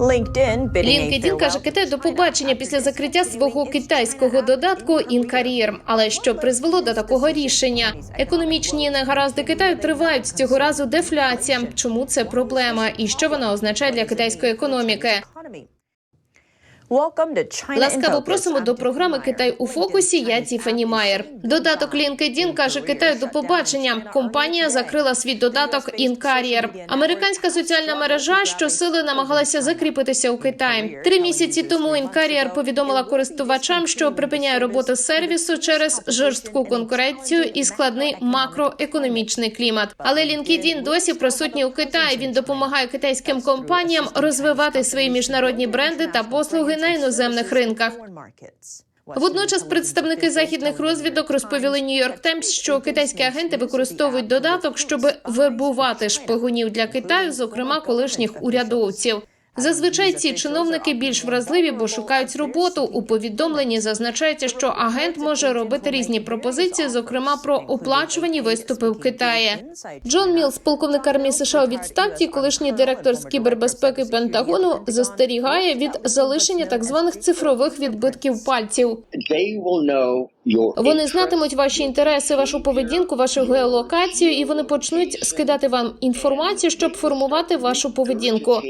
LinkedIn каже Китай до побачення після закриття свого китайського додатку InCareer. Але що призвело до такого рішення? Економічні негаразди Китаю тривають цього разу дефляція. Чому це проблема і що вона означає для китайської економіки? Ласкаво просимо до програми Китай у фокусі. Я Тіфані Майер. Додаток LinkedIn каже Китаю до побачення. Компанія закрила свій додаток InCarrier. Американська соціальна мережа щосили намагалася закріпитися у Китаї. Три місяці тому InCarrier повідомила користувачам, що припиняє роботу сервісу через жорстку конкуренцію і складний макроекономічний клімат. Але LinkedIn досі присутній у Китаї. Він допомагає китайським компаніям розвивати свої міжнародні бренди та послуги на іноземних ринках. Водночас представники західних розвідок розповіли Нью-Йорк Таймс, що китайські агенти використовують додаток, щоб вербувати шпигунів для Китаю, зокрема колишніх урядовців. Зазвичай ці чиновники більш вразливі, бо шукають роботу. У повідомленні зазначається, що агент може робити різні пропозиції, зокрема про оплачувані виступи в Китаї. Джон Мілс, полковник армії США у відставці, колишній директор з кібербезпеки Пентагону, застерігає від залишення так званих цифрових відбитків пальців. Вони знатимуть ваші інтереси, вашу поведінку, вашу геолокацію, і вони почнуть скидати вам інформацію, щоб формувати вашу поведінку.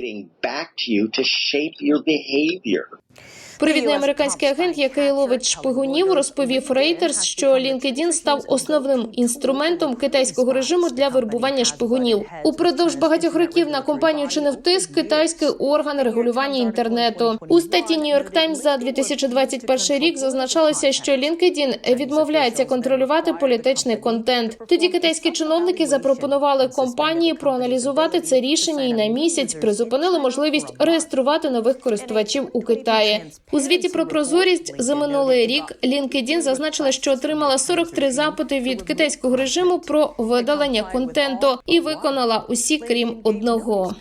Провідний американський агент, який ловить шпигунів, розповів Reuters, що LinkedIn став основним інструментом китайського режиму для вербування шпигунів. Упродовж багатьох років на компанію чинив тиск китайський орган регулювання інтернету. У статті New York Times за 2021 рік зазначалося, що LinkedIn відмовляється контролювати політичний контент. Тоді китайські чиновники запропонували компанії проаналізувати це рішення і на місяць призупинили можливість реєструвати нових користувачів у Китаї. У звіті про прозорість за минулий рік LinkedIn зазначила, що отримала 43 запити від китайського режиму про видалення контенту і виконала усі крім одного.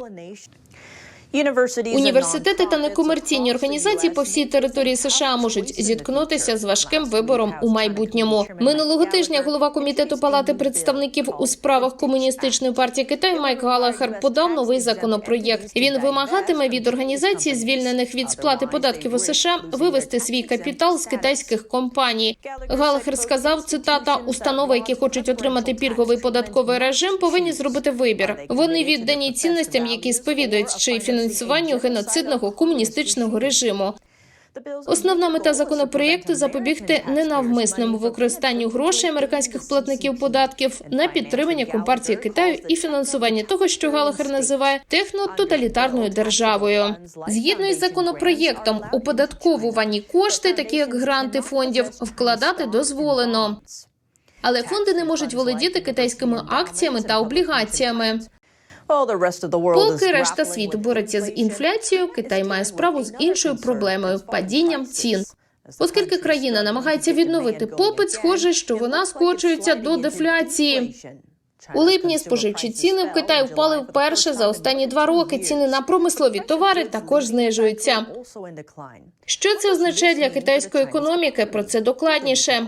Університети та некомерційні організації по всій території США можуть зіткнутися з важким вибором у майбутньому. Минулого тижня голова комітету палати представників у справах комуністичної партії Китаю Майк Галахер подав новий законопроєкт. Він вимагатиме від організацій, звільнених від сплати податків у США, вивести свій капітал з китайських компаній. Галахер сказав: цитата установи, які хочуть отримати пільговий податковий режим, повинні зробити вибір. Вони віддані цінностям, які сповідують чи фінансуванню геноцидного комуністичного режиму. Основна мета законопроєкту запобігти ненавмисному використанню грошей американських платників податків на підтримання компартії Китаю і фінансування того, що Галахер називає технототалітарною державою. Згідно із законопроєктом, у податковувані кошти, такі як гранти фондів, вкладати дозволено. Але фонди не можуть володіти китайськими акціями та облігаціями. Поки решта світу бореться з інфляцією, Китай має справу з іншою проблемою падінням цін. Оскільки країна намагається відновити попит, схоже, що вона скочується до дефляції. У липні споживчі ціни в Китаї впали вперше за останні два роки. Ціни на промислові товари також знижуються. Що це означає для китайської економіки? Про це докладніше.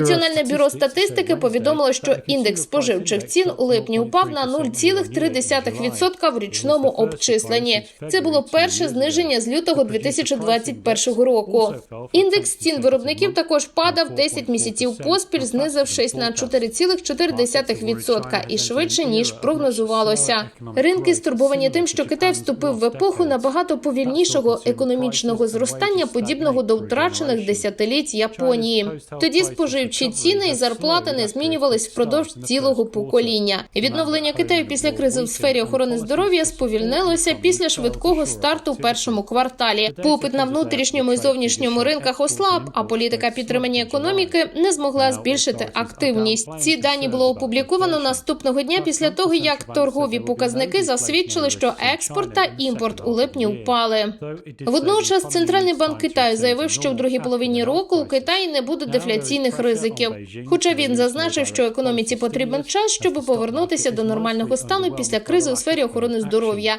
Національне бюро статистики повідомило, що індекс споживчих цін у липні упав на 0,3% в річному обчисленні. Це було перше зниження з лютого 2021 року. Індекс цін виробників також падав 10 місяців поспіль, знизившись на 4,4% і швидше ніж прогнозувалося. Ринки стурбовані тим, що Китай вступив в епоху набагато повільнішого економічного зростання, подібного до втрачених десятиліть Японії. Тоді споживчі ціни і зарплати не змінювались впродовж цілого покоління. Відновлення Китаю після кризи в сфері охорони здоров'я сповільнилося після швидкого старту в першому кварталі. Попит на внутрішньому і зовнішньому ринках ослаб, а політика підтримання економіки не змогла збільшити активність. Ці дані було опубліковано наступного дня після того, як торгові показники засвідчили, що експорт та імпорт у липні впали. Водночас центральний банк Китаю заявив, що в другій половині року у Китаї не буде дефляційних ризиків. Хоча він зазначив, що економіці потрібен час, щоб повернутися до нормального стану після кризи у сфері охорони здоров'я.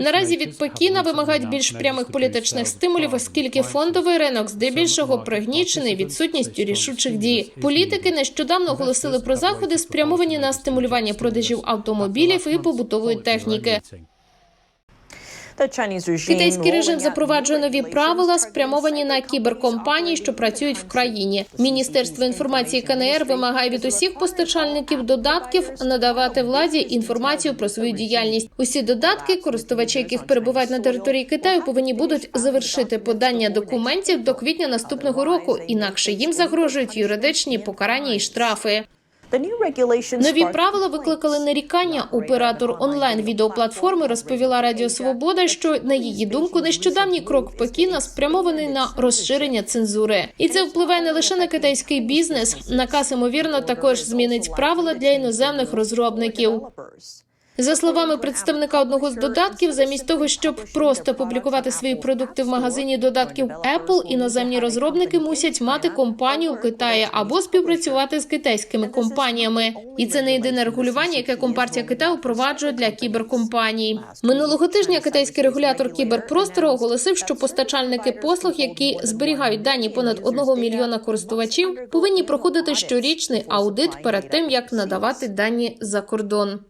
Наразі від Пекіна вимагають більш прямих політичних стимулів, оскільки фондовий ринок здебільшого пригнічений відсутністю рішучих дій. Політики нещодавно оголосили про заходи, спрямовані на стимулювання продажів автомобілів і побутової техніки. Китайський режим запроваджує нові правила, спрямовані на кіберкомпанії, що працюють в країні. Міністерство інформації КНР вимагає від усіх постачальників додатків надавати владі інформацію про свою діяльність. Усі додатки, користувачі яких перебувають на території Китаю, повинні будуть завершити подання документів до квітня наступного року. Інакше їм загрожують юридичні покарання і штрафи. Нові правила викликали нарікання. Оператор онлайн відеоплатформи розповіла Радіо Свобода, що на її думку нещодавній крок Пекіна спрямований на розширення цензури, і це впливає не лише на китайський бізнес. Наказ ймовірно також змінить правила для іноземних розробників. За словами представника одного з додатків, замість того, щоб просто публікувати свої продукти в магазині додатків Apple, іноземні розробники мусять мати компанію в Китаї або співпрацювати з китайськими компаніями. І це не єдине регулювання, яке компартія Китаю впроваджує для кіберкомпаній. Минулого тижня китайський регулятор кіберпростору оголосив, що постачальники послуг, які зберігають дані понад одного мільйона користувачів, повинні проходити щорічний аудит перед тим, як надавати дані за кордон.